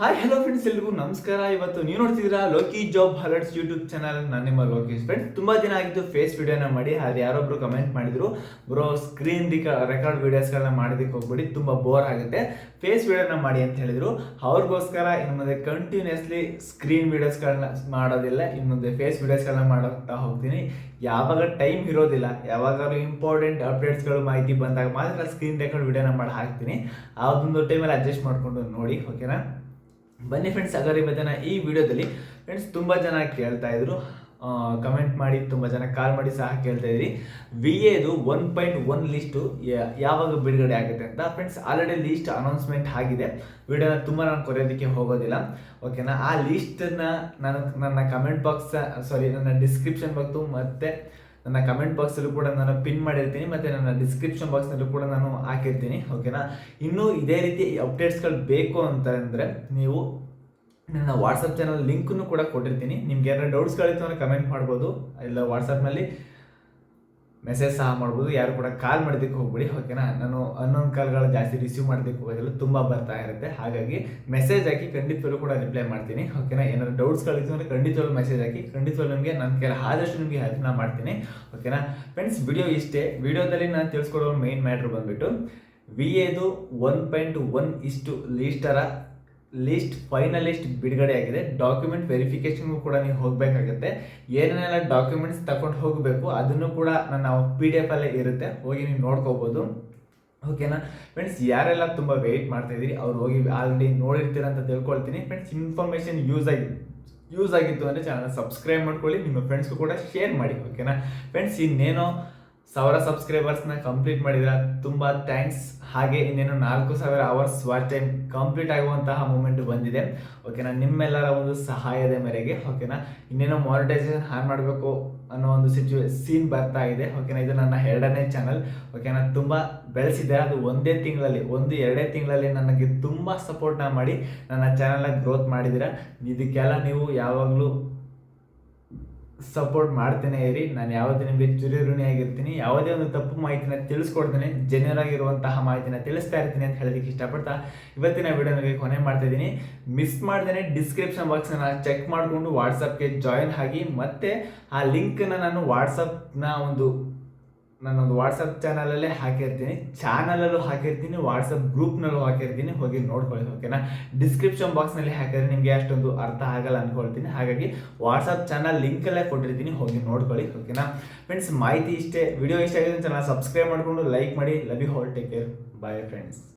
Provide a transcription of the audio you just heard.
Hi hello friends ಎಲ್ರಿಗೂ ನಮಸ್ಕಾರ. ಇವತ್ತು ನೀವು ನೋಡ್ತಿದ್ದೀರಾ Loki job alerts YouTube channel ನಾನು ನಿಮ್ಮ ಲೋಕೇಶ್ ಫ್ರೆಂಡ್ಸ್ ತುಂಬಾ ದಿನ ಆಗಿತ್ತು ಫೇಸ್ ವಿಡಿಯೋನ ಮಾಡಿ ಅದು ಯಾರೊಬ್ರು ಕಮೆಂಟ್ ಮಾಡಿದ್ರು ಬ್ರೋ ಸ್ಕ್ರೀನ್ ರೆಕಾರ್ಡ್ ವಿಡಿಯೋಸ್ಗಳನ್ನ ಮಾಡೋದಕ್ಕೆ ಹೋಗ್ಬಿಡಿ, ತುಂಬಾ ಬೋರ್ ಆಗುತ್ತೆ. ಫೇಸ್ ವಿಡಿಯೋನ ಮಾಡಿ ಅಂತ ಹೇಳಿದ್ರು. ಅವ್ರಿಗೋಸ್ಕರ ಇನ್ನು ಮುಂದೆ ಕಂಟಿನ್ಯೂಸ್ಲಿ ಸ್ಕ್ರೀನ್ ವಿಡಿಯೋಸ್ಗಳನ್ನ ಮಾಡೋದಿಲ್ಲ. ಇನ್ನು ಮುಂದೆ ಫೇಸ್ ವಿಡಿಯೋಸ್ಗಳನ್ನ ಮಾಡುತ್ತಾ ಹೋಗ್ತೀನಿ. ಯಾವಾಗ ಟೈಮ್ ಇರೋದಿಲ್ಲ, ಯಾವಾಗಾದ್ರೂ ಇಂಪಾರ್ಟೆಂಟ್ ಅಪ್ಡೇಟ್ಸ್ಗಳು ಮಾಹಿತಿ ಬಂದಾಗ ಮಾತ್ರ ಸ್ಕ್ರೀನ್ ರೆಕಾರ್ಡ್ ವಿಡಿಯೋನ ಮಾಡಿ ಹಾಕ್ತೀನಿ. ಆ ಒಂದು ಟೈಮಲ್ಲಿ ಅಡ್ಜಸ್ಟ್ ಮಾಡಿಕೊಂಡು ನೋಡಿ ಓಕೆನಾ ಬನ್ನಿ ಫ್ರೆಂಡ್ಸ್ ಹಾಗಾದ್ರೆ ಇವತ್ತಿನ ಈ ವಿಡಿಯೋದಲ್ಲಿ. ಫ್ರೆಂಡ್ಸ್ ತುಂಬ ಜನ ಕೇಳ್ತಾ ಇದ್ರು. ಕಮೆಂಟ್ ಮಾಡಿ, ತುಂಬ ಜನ ಕಾಲ್ ಮಾಡಿ ಸಹ ಕೇಳ್ತಾ ಇದ್ರಿ. ವಿ ಎದು ಒನ್ ಪಾಯಿಂಟ್ ಒನ್ ಲಿಸ್ಟು ಯಾವಾಗ ಬಿಡುಗಡೆ ಆಗುತ್ತೆ ಅಂತ ಫ್ರೆಂಡ್ಸ್ ಆಲ್ರೆಡಿ ಲಿಸ್ಟ್ ಅನೌನ್ಸ್ಮೆಂಟ್ ಆಗಿದೆ. ವಿಡಿಯೋನ ತುಂಬ ನಾನು ಕೊರೆಯೋದಕ್ಕೆ ಹೋಗೋದಿಲ್ಲ. ಓಕೆನಾ ಆ ಲೀಸ್ಟನ್ನ ನಾನು, ನನ್ನ ಕಮೆಂಟ್ ಬಾಕ್ಸ್ ಸಾರಿ ನನ್ನ ಡಿಸ್ಕ್ರಿಪ್ಷನ್ ಬಾಕ್ಸು ಮತ್ತು ನನ್ನ ಕಮೆಂಟ್ ಬಾಕ್ಸಲ್ಲೂ ಕೂಡ ನಾನು ಪಿನ್ ಮಾಡಿರ್ತೀನಿ ಮತ್ತು ನನ್ನ ಡಿಸ್ಕ್ರಿಪ್ಷನ್ ಬಾಕ್ಸ್ನಲ್ಲೂ ಕೂಡ ನಾನು ಹಾಕಿರ್ತೀನಿ ಓಕೆನಾ ಇನ್ನೂ ಇದೇ ರೀತಿ ಅಪ್ಡೇಟ್ಸ್ಗಳು ಬೇಕು ಅಂತ ಅಂದರೆ ನೀವು ನನ್ನ ವಾಟ್ಸಪ್ ಚಾನಲ್ ಲಿಂಕನ್ನು ಕೂಡ ಕೊಟ್ಟಿರ್ತೀನಿ. ನಿಮ್ಗೆ ಏನಾದ್ರು ಡೌಟ್ಸ್ಗಳಿತ್ತು ಅಂದರೆ ಕಮೆಂಟ್ ಮಾಡ್ಬೋದು. ಇಲ್ಲ ವಾಟ್ಸಪ್ನಲ್ಲಿ ಮೆಸೇಜ್ ಸಹ ಮಾಡ್ಬೋದು. ಯಾರು ಕೂಡ ಕಾಲ್ ಮಾಡೋದಕ್ಕೆ ಹೋಗ್ಬಿಡಿ. ಓಕೆನಾ ನಾನು ಅನ್ನೋನ್ ಕಾಲ್ಗಳು ಜಾಸ್ತಿ ರಿಸೀವ್ ಮಾಡೋದಕ್ಕೆ ಹೋಗೋದಿಲ್ಲ ತುಂಬ ಬರ್ತಾ ಇರುತ್ತೆ. ಹಾಗಾಗಿ ಮೆಸೇಜ್ ಹಾಕಿ ಖಂಡಿತವಾಗ್ಲೂ ಕೂಡ ರಿಪ್ಲೈ ಮಾಡ್ತೀನಿ. ಓಕೆನಾ ಏನಾದ್ರು ಡೌಟ್ಸ್ಗಳಿತ್ತು ಅಂದರೆ ಖಂಡಿತವಾಗ್ಲೂ ಮೆಸೇಜ್ ಹಾಕಿ, ಖಂಡಿತವಾಗ್ಲೂ ನಿಮಗೆ ನನ್ನ ಕೆಲ ಆದಷ್ಟು ನಿಮಗೆ ಹೆಲ್ಪ್ನ ಮಾಡ್ತೀನಿ. ಓಕೆನಾ ಫ್ರೆಂಡ್ಸ್ ವಿಡಿಯೋ ಇಷ್ಟೇ. ವಿಡಿಯೋದಲ್ಲಿ ನಾನು ತಿಳಿಸ್ಕೊಡೋ ಮೇನ್ ಮ್ಯಾಟ್ರ್ ಬಂದುಬಿಟ್ಟು ವಿ ಎದು ಒನ್ ಪಾಯಿಂಟ್ ಒನ್ ಇಷ್ಟು ಲೀಸ್ಟರ ಲಿಸ್ಟ್, ಫೈನಲ್ ಲಿಸ್ಟ್ ಬಿಡುಗಡೆ ಆಗಿದೆ. ಡಾಕ್ಯುಮೆಂಟ್ ವೆರಿಫಿಕೇಶನ್ಗೂ ಕೂಡ ನೀವು ಹೋಗಬೇಕಾಗುತ್ತೆ. ಏನೇನೆಲ್ಲ ಡಾಕ್ಯುಮೆಂಟ್ಸ್ ತಗೊಂಡು ಹೋಗಬೇಕು, ಅದನ್ನು ಕೂಡ ನನ್ನ ಪಿ ಡಿ ಎಫ್ ಅಲ್ಲೇ ಇರುತ್ತೆ. ಹೋಗಿ ನೀವು ನೋಡ್ಕೋಬೋದು. ಓಕೆನಾ? ಫ್ರೆಂಡ್ಸ್ ಯಾರೆಲ್ಲ ತುಂಬ ವೆಯ್ಟ್ ಮಾಡ್ತಾ ಇದ್ದೀರಿ, ಅವ್ರು ಹೋಗಿ ಆಲ್ರೆಡಿ ನೋಡಿರ್ತೀರ ಅಂತ ತಿಳ್ಕೊಳ್ತೀನಿ. ಫ್ರೆಂಡ್ಸ್ ಇನ್ಫಾರ್ಮೇಶನ್ ಯೂಸ್ ಆಗಿ ಯೂಸ್ ಆಗಿತ್ತು ಅಂದರೆ ಚಾನಲ್ ಸಬ್ಸ್ಕ್ರೈಬ್ ಮಾಡ್ಕೊಳ್ಳಿ, ನಿಮ್ಮ ಫ್ರೆಂಡ್ಸ್ಗೂ ಕೂಡ ಶೇರ್ ಮಾಡಿ, ಓಕೆನಾ? ಫ್ರೆಂಡ್ಸ್ ಇನ್ನೇನೋ ಸಾವಿರ ಸಬ್ಸ್ಕ್ರೈಬರ್ಸ್ನ ಕಂಪ್ಲೀಟ್ ಮಾಡಿದ್ರೆ ತುಂಬ ಥ್ಯಾಂಕ್ಸ್ ಹಾಗೆ ಇನ್ನೇನು ನಾಲ್ಕು ಸಾವಿರ ಅವರ್ಸ್ ವಾಚ್ ಟೈಮ್ ಕಂಪ್ಲೀಟ್ ಆಗುವಂತಹ ಮೂಮೆಂಟ್ ಬಂದಿದೆ. ಓಕೆನಾ ನಿಮ್ಮೆಲ್ಲರ ಒಂದು ಸಹಾಯದ ಮೇರೆಗೆ ಓಕೆನಾ ಇನ್ನೇನೋ ಮಾನಿಟೈಸೇಷನ್ ಹಾನ್ ಮಾಡಬೇಕು ಅನ್ನೋ ಒಂದು ಸಿಚುವೇ ಸೀನ್ ಬರ್ತಾ ಇದೆ. ಓಕೆನಾ ಇದು ನನ್ನ ಎರಡನೇ ಚಾನಲ್ ಓಕೆನಾ ತುಂಬ ಬೆಳೆಸಿದೆ. ಅದು ಒಂದೇ ತಿಂಗಳಲ್ಲಿ, ಒಂದು ಎರಡೇ ತಿಂಗಳಲ್ಲಿ ನನಗೆ ತುಂಬ ಸಪೋರ್ಟ್ನ ಮಾಡಿ ನನ್ನ ಚಾನಲ್ನ ಗ್ರೋತ್ ಮಾಡಿದ್ದೀರಾ ಇದಕ್ಕೆಲ್ಲ ನೀವು ಯಾವಾಗಲೂ ಸಪೋರ್ಟ್ ಮಾಡ್ತೇನೆ ಇರಿ. ನಾನು ಯಾವುದೇ ನಿಮಗೆ ಆಗಿರ್ತೀನಿ, ಯಾವುದೇ ಒಂದು ತಪ್ಪು ಮಾಹಿತಿನ ತಿಳಿಸ್ಕೊಡ್ತೇನೆ ಜನರಾಗಿರುವಂತಹ ಮಾಹಿತಿನ ತಿಳಿಸ್ತಾ ಇರ್ತೀನಿ ಅಂತ ಹೇಳೋದಕ್ಕೆ ಇಷ್ಟಪಡ್ತಾ ಇವತ್ತಿನ ವಿಡಿಯೋನಿಗೆ ಕೊನೆ ಮಾಡ್ತಾ ಇದ್ದೀನಿ. ಮಿಸ್ ಮಾಡ್ದೇನೆ ಡಿಸ್ಕ್ರಿಪ್ಷನ್ ಬಾಕ್ಸ್ನ ಚೆಕ್ ಮಾಡಿಕೊಂಡು ವಾಟ್ಸಪ್ಗೆ ಜಾಯಿನ್ ಆಗಿ ಮತ್ತೆ ಆ ಲಿಂಕ್ನ ನಾನು ವಾಟ್ಸಪ್ನ ಒಂದು ನಾನೊಂದು ವಾಟ್ಸಪ್ ಚಾನಲಲ್ಲೇ ಹಾಕಿರ್ತೀನಿ. ಚಾನಲಲ್ಲೂ ಹಾಕಿರ್ತೀನಿ ವಾಟ್ಸಪ್ ಗ್ರೂಪ್ನಲ್ಲೂ ಹಾಕಿರ್ತೀನಿ. ಹೋಗಿ ನೋಡ್ಕೊಳ್ಳಿ ಓಕೆನಾ ಡಿಸ್ಕ್ರಿಪ್ಷನ್ ಬಾಕ್ಸ್ನಲ್ಲಿ ಹಾಕಿದ್ರೆ ನಿಮಗೆ ಅಷ್ಟೊಂದು ಅರ್ಥ ಆಗಲ್ಲ ಅಂದ್ಕೊಳ್ತೀನಿ ಹಾಗಾಗಿ ವಾಟ್ಸಪ್ ಚಾನಲ್ ಲಿಂಕಲ್ಲೇ ಕೊಟ್ಟಿರ್ತೀನಿ. ಹೋಗಿ ನೋಡ್ಕೊಳ್ಳಿ ಓಕೆನಾ ಫ್ರೆಂಡ್ಸ್ ಮಾಹಿತಿ ಇಷ್ಟೇ. ವಿಡಿಯೋ ಇಷ್ಟ ಆಗಿದೆ ಚೆನ್ನಾಗಿ ಸಬ್ಸ್ಕ್ರೈಬ್ ಮಾಡಿಕೊಂಡು ಲೈಕ್ ಮಾಡಿ. Love you all take care bye friends